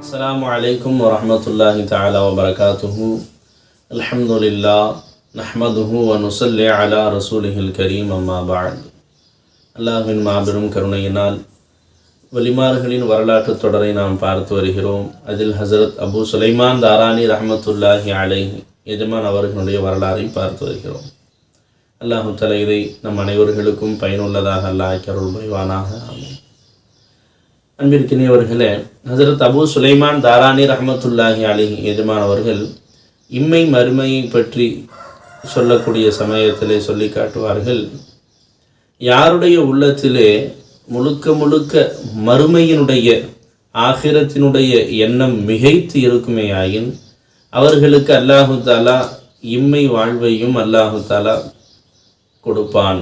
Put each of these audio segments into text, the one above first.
السلام عليكم ورحمة الله تعالى وبركاته الحمد لله نحمده ونصلي على رسوله الكريم أما بعد அல்லாஹ்வின் மாபெரும் கருணையினால் வலிமார்களின் வரலாற்று தொடரை நாம் பார்த்து வருகிறோம். அதில் ஹசரத் அபு சுலைமான் தாரானி ரஹமத்துல்லாஹி அலை எஜமான் அவர்களுடைய வரலாறை பார்த்து வருகிறோம். அல்லாஹு தலை இதை நம் அனைவர்களுக்கும் பயனுள்ளதாக அல்லாஹ் கருள் புரிவானாக. ஆமீன். அன்பிற்கினியவர்களே ஹசரத் அபு சுலைமான் தாரானி ரஹமத்துல்லாஹி அலி எஜமான் அவர்கள் இம்மை மறுமையை பற்றி சொல்லக்கூடிய சமயத்திலே சொல்லி காட்டுவார்கள் யாருடைய உள்ளத்திலே முழுக்க முழுக்க மறுமையினுடைய ஆகிரத்தினுடைய எண்ணம் மிகைத்து இருக்குமேயாயின் அவர்களுக்கு அல்லாஹு தாலா இம்மை வாழ்வையும் அல்லாஹு தாலா கொடுப்பான்.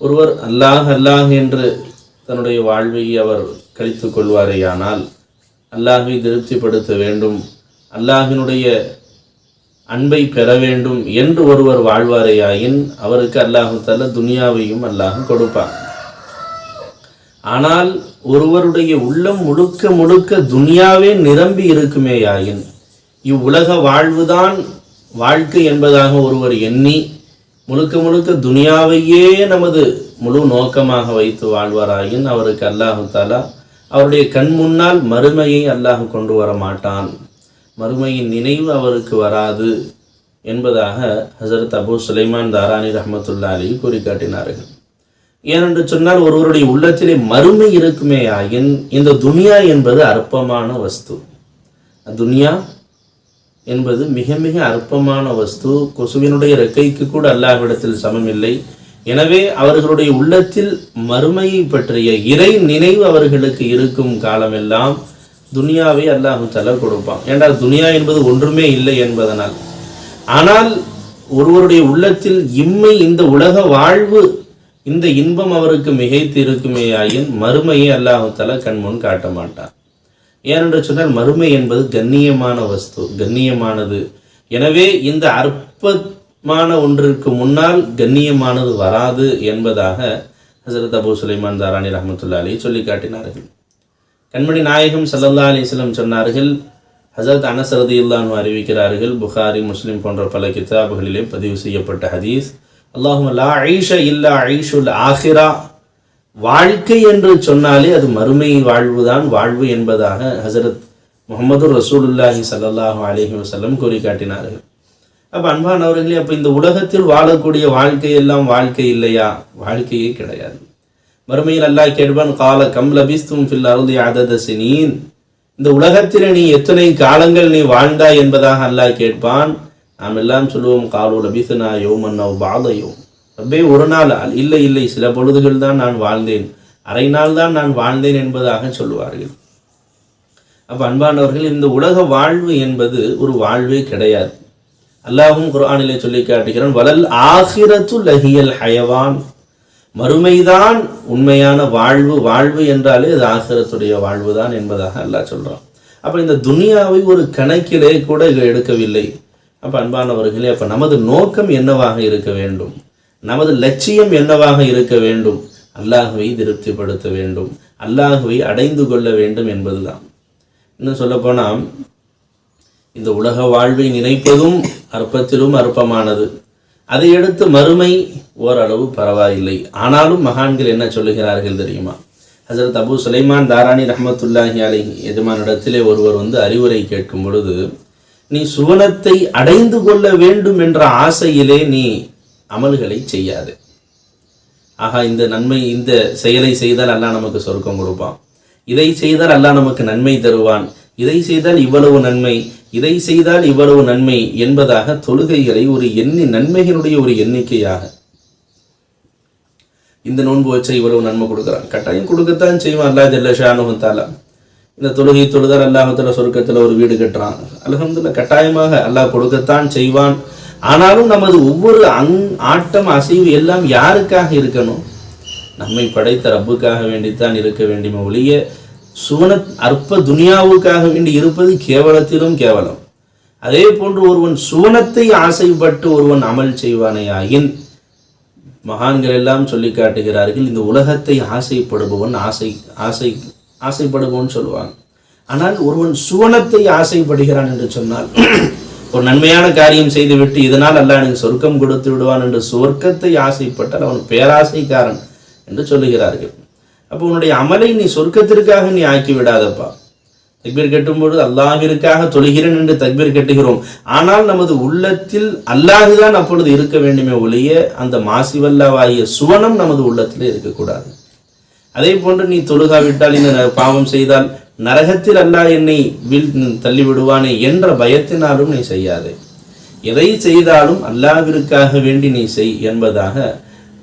ஒருவர் அல்லாஹ் அல்லாஹ் என்று தன்னுடைய வாழ்வை அவர் கழித்து கொள்வாரேயானால் அல்லாஹை திருப்திப்படுத்த வேண்டும் அல்லாஹினுடைய அன்பை பெற வேண்டும் என்று ஒருவர் வாழ்வாரேயாயின் அவருக்கு அல்லாஹு தஆலா துனியாவையும் அல்லாஹ் கொடுப்பான். ஆனால் ஒருவருடைய உள்ளம் முழுக்க முழுக்க துனியாவே நிரம்பி இருக்குமேயாயின் இவ்வுலக வாழ்வுதான் வாழ்க்கை என்பதாக ஒருவர் எண்ணி முழுக்க முழுக்க துனியாவையே நமது முழு நோக்கமாக வைத்து வாழ்வாராயின் அவருக்கு அல்லாஹு தாலா அவருடைய கண் முன்னால் மறுமையை அல்லாஹ் கொண்டு வர மாட்டான். மறுமையின் நினைவு அவருக்கு வராது என்பதாக ஹசரத் அபு சுலைமான் தாரானி ரஹமத்துல்லா அலி கூறி காட்டினார்கள் ஏனென்று சொன்னால் ஒருவருடைய உள்ளத்திலே மறுமை இருக்குமே ஆயின் இந்த துனியா என்பது அற்பமான வஸ்து. துனியா என்பது மிக மிக அற்பமான வஸ்து. கொசுவினுடைய ரெக்கைக்கு கூட அல்லாஹ்விடத்தில் சமமில்லை. எனவே அவர்களுடைய உள்ளத்தில் மறுமையை பற்றிய இறை நினைவு அவர்களுக்கு இருக்கும் காலமெல்லாம் துனியாவை அல்லாஹு தலா கொடுப்பான். ஏன்றால் துனியா என்பது ஒன்றுமே இல்லை என்பதனால். ஆனால் ஒருவருடைய உள்ளத்தில் இம்மை இந்த உலக வாழ்வு இந்த இன்பம் அவருக்கு மிகைத்து இருக்குமேயாயின் மறுமையை அல்லாஹால கண்முன் காட்ட மாட்டார் ஏனென்று சொன்னால் மறுமை என்பது கண்ணியமான வஸ்து கண்ணியமானது. எனவே இந்த அற்பமான ஒன்றிற்கு முன்னால் கண்ணியமானது வராது என்பதாக ஹசரத் அபு சுலைமான் தாரானி ரஹமத்துல்லா அலி சொல்லி காட்டினார்கள். கண்மணி நாயகம் சல்லல்லா அலிஸ்லம் சொன்னார்கள் ஹசரத் அனசரதி இல்லான்னு அறிவிக்கிறார்கள் புகாரி முஸ்லீம் போன்ற பல கிதாபுகளிலே பதிவு செய்யப்பட்ட ஹதீஸ் அல்லாஹும் லா ஐஷ இல்லா ஐஷுல் ஆஹிரா வாழ்க்கை என்று சொன்னாலே அது மறுமை வாழ்வுதான். வாழ்வு என்பதாக ஹசரத் முகமது ரசூலுல்லாஹி சல்லாஹூ அலஹி வசல்லம் கூறி காட்டினார்கள் அப்போ அன்பானவர்களே அப்போ இந்த உலகத்தில் வாழக்கூடிய வாழ்க்கை எல்லாம் வாழ்க்கை இல்லையா? வாழ்க்கையே கிடையாது. மறுமையில் அல்லாஹ் கேட்பான் கால கம் லபிஸ்தும் ஃபில் அருதி அதத சினீன். இந்த உலகத்தில் நீ எத்தனை காலங்கள் நீ வாழ்ந்தாய் என்பதாக அல்லாஹ் கேட்பான். நாம் எல்லாம் சொல்லுவோம் காலு லபிசனா யோமன் பாதையோ ரப்பே ஒரு நாள் இல்லை இல்லை சில பொழுதுகள் தான் நான் வாழ்ந்தேன். அரை நாள் தான் நான் வாழ்ந்தேன் என்பதாக சொல்லுவார்கள். அப்போ அன்பானவர்கள் இந்த உலக வாழ்வு என்பது ஒரு வாழ்வே கிடையாது. அல்லாஹும் குரானிலே சொல்லி காட்டுகிறான் வலல் ஆகிரத்து லஹியல் ஹயவான். மறுமைதான் உண்மையான வாழ்வு வாழ்வு என்றாலே அது ஆகிரத்துடைய வாழ்வு தான் என்பதாக அல்லாஹ் சொல்கிறான் அப்போ இந்த துனியாவை ஒரு கணக்கிலே கூட எடுக்கவில்லை. அப்போ அன்பானவர்களே அப்போ நமது நோக்கம் என்னவாக இருக்க வேண்டும்? நமது லட்சியம் என்னவாக இருக்க வேண்டும்? அல்லாஹுவை திருப்திப்படுத்த வேண்டும். அல்லாஹுவை அடைந்து கொள்ள வேண்டும் என்பதுதான். இன்னும் சொல்லப்போனால் இந்த உலக வாழ்வை நினைப்பதும் அற்பத்திலும் அற்பமானது. அதையடுத்து மறுமை ஓரளவு பரவாயில்லை. ஆனாலும் மகான்கள் என்ன சொல்லுகிறார்கள் தெரியுமா? ஹசரத் அபு சுலைமான் தாராணி ரஹமத்துல்லாஹி அலி எஜமானிடத்திலே ஒருவர் வந்து அறிவுரை கேட்கும் பொழுது நீ சுவனத்தை அடைந்து கொள்ள வேண்டும் என்ற ஆசையிலே நீ அமல்களை செய்யாது. ஆகா இந்த நன்மை இந்த செயலை செய்தால் அல்லாஹ் நமக்கு சொர்க்கம் கொடுப்பான். இதை செய்தால் அல்லாஹ் நமக்கு நன்மை தருவான். இதை செய்தால் இவ்வளவு நன்மை இதை செய்தால் இவ்வளவு நன்மை என்பதாக தொழுகைகளை ஒரு எண்ணி நன்மைகளுடைய ஒரு எண்ணிக்கையாக இந்த நோன்பு வச்சா இவ்வளவு நன்மை கொடுக்குறான். கட்டாயம் கொடுக்கத்தான் செய்வான். அல்லா ஜல்ல தாலா இந்த தொழுகை தொழுதால் அல்லாஹத்துல சொர்க்கத்தில் ஒரு வீடு கட்டுறான். அலகம்துல்ல கட்டாயமாக அல்லாஹ் கொடுக்கத்தான் செய்வான். ஆனாலும் நமது ஒவ்வொரு அங் ஆட்டம் அசைவு எல்லாம் யாருக்காக இருக்கணும்? நம்மை படைத்த ரப்புக்காக வேண்டித்தான் இருக்க வேண்டுமே ஒழிய சுவன அற்ப துனியாவுக்காக வேண்டி இருப்பது கேவலத்திலும் கேவலம். அதே போன்று ஒருவன் சுவனத்தை ஆசைப்பட்டு ஒருவன் அமல் செய்வானேயாயின் மகான்கள் எல்லாம் சொல்லி காட்டுகிறார்கள் இந்த உலகத்தை ஆசைப்படுபவன் ஆசை ஆசை ஆசைப்படுவோம்னு சொல்லுவாங்க. ஆனால் ஒருவன் சுவனத்தை ஆசைப்படுகிறான் என்று சொன்னால் ஒரு நன்மையான காரியம் செய்துவிட்டு இதனால் அல்லாஹ் எனக்கு சொர்க்கம் கொடுத்து விடுவான் என்று சொர்க்கத்தை ஆசைப்பட்டால் அவன் பேராசைக்காரன் என்று சொல்லுகிறார்கள். அப்போ உன்னுடைய அமலை நீ சொர்க்கத்திற்காக நீ ஆக்கி விடாதப்பா. தக்பீர் கட்டும்பொழுது அல்லாஹிற்காக தொழுகிறேன் என்று தக்பீர் கட்டுகிறோம். ஆனால் நமது உள்ளத்தில் அல்லாஹுதான் அப்பொழுது இருக்க வேண்டுமே ஒழிய அந்த மாசிவல்லாவாகிய சுவனம் நமது உள்ளத்தில் இருக்கக்கூடாது. அதே போன்று நீ தொழுகாவிட்டால் இந்த பாவம் செய்தால் நரகத்தில் அல்லா என்னை வீழ் தள்ளிவிடுவானே என்ற பயத்தினாலும் நீ செய்யாதே. எதை செய்தாலும் அல்லாவிற்காக வேண்டி நீ செய் என்பதாக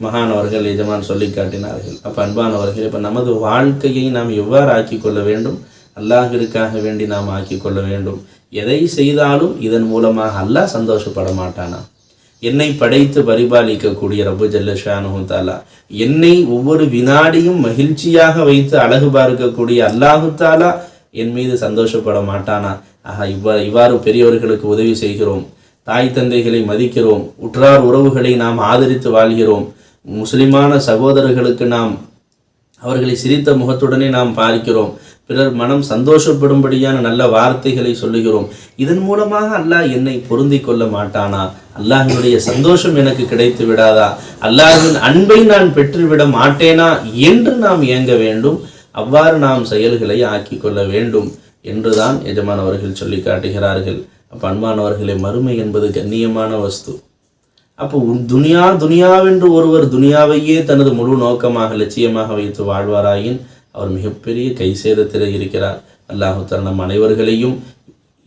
மகானவர்கள் எஜமான் சொல்லி காட்டினார்கள். அப்ப அன்பானவர்கள் இப்போ நமது வாழ்க்கையை நாம் எவ்வாறு ஆக்கி கொள்ள வேண்டும்? அல்லாஹிற்காக வேண்டி நாம் ஆக்கி கொள்ள வேண்டும். எதை செய்தாலும் இதன் மூலமாக அல்லாஹ் சந்தோஷப்பட மாட்டானா? என்னை படைத்து பரிபாலிக்கக்கூடிய ரபு ஜல்லஷானு தாலா என்னை ஒவ்வொரு வினாடியும் மகிழ்ச்சியாக வைத்து அழகு பார்க்கக்கூடிய அல்லாஹு தாலா என் மீது சந்தோஷப்பட மாட்டானா? ஆஹா இவ்வாறு இவ்வாறு பெரியவர்களுக்கு உதவி செய்கிறோம். தாய் தந்தைகளை மதிக்கிறோம். உற்றார் உறவுகளை நாம் ஆதரித்து வாழ்கிறோம். முஸ்லிமான சகோதரர்களுக்கு நாம் அவர்களை சிரித்த முகத்துடனே நாம் பார்க்கிறோம். பிறர் மனம் சந்தோஷப்படும்படியான நல்ல வார்த்தைகளை சொல்லுகிறோம். இதன் மூலமாக அல்லாஹ் என்னை பொருந்திக் கொள்ள மாட்டானா? அல்லாஹினுடைய சந்தோஷம் எனக்கு கிடைத்து விடாதா? அல்லாஹின் அன்பை நான் பெற்றுவிட மாட்டேனா என்று நாம் இயங்க வேண்டும்? அவ்வாறு நாம் செயல்களை ஆக்கி கொள்ள வேண்டும் என்றுதான் எஜமான் அவர்கள் சொல்லி காட்டுகிறார்கள். அப்ப அன்பானவர்களே மறுமை என்பது கண்ணியமான வஸ்து. அப்போ உன் துனியா துனியாவென்று ஒருவர் துனியாவையே தனது முழு நோக்கமாக லட்சியமாக வைத்து வாழ்வாராயின் அவர் மிகப்பெரிய கை சேதத்தில் இருக்கிறார். அல்லாஹு தஆலா நம் அனைவர்களையும்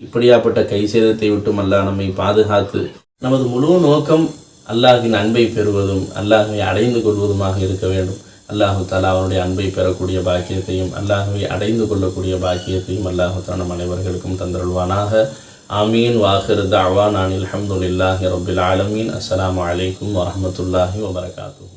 இப்படியாப்பட்ட கை சேதத்தை விட்டும் அல்லாஹ் நம்மை பாதுகாத்து நமது முழு நோக்கம் அல்லாஹின் அன்பை பெறுவதும் அல்லாஹை அடைந்து கொள்வதுமாக இருக்க வேண்டும். அல்லாஹு தாலா அவருடைய அன்பை பெறக்கூடிய பாக்கியத்தையும் அல்லாஹுவை அடைந்து கொள்ளக்கூடிய பாக்கியத்தையும் அல்லாஹு தாலா நம் அனைவர்களுக்கும் தந்தருள்வானாக. ஆமீன். வாஹிர் தாவா நான் அல்ஹம்துலில்லாஹி ரபில் ஆலமீன். அஸ்லாம் வலைக்கம் வரமத்துல்லாஹி வபரகாத்துஹு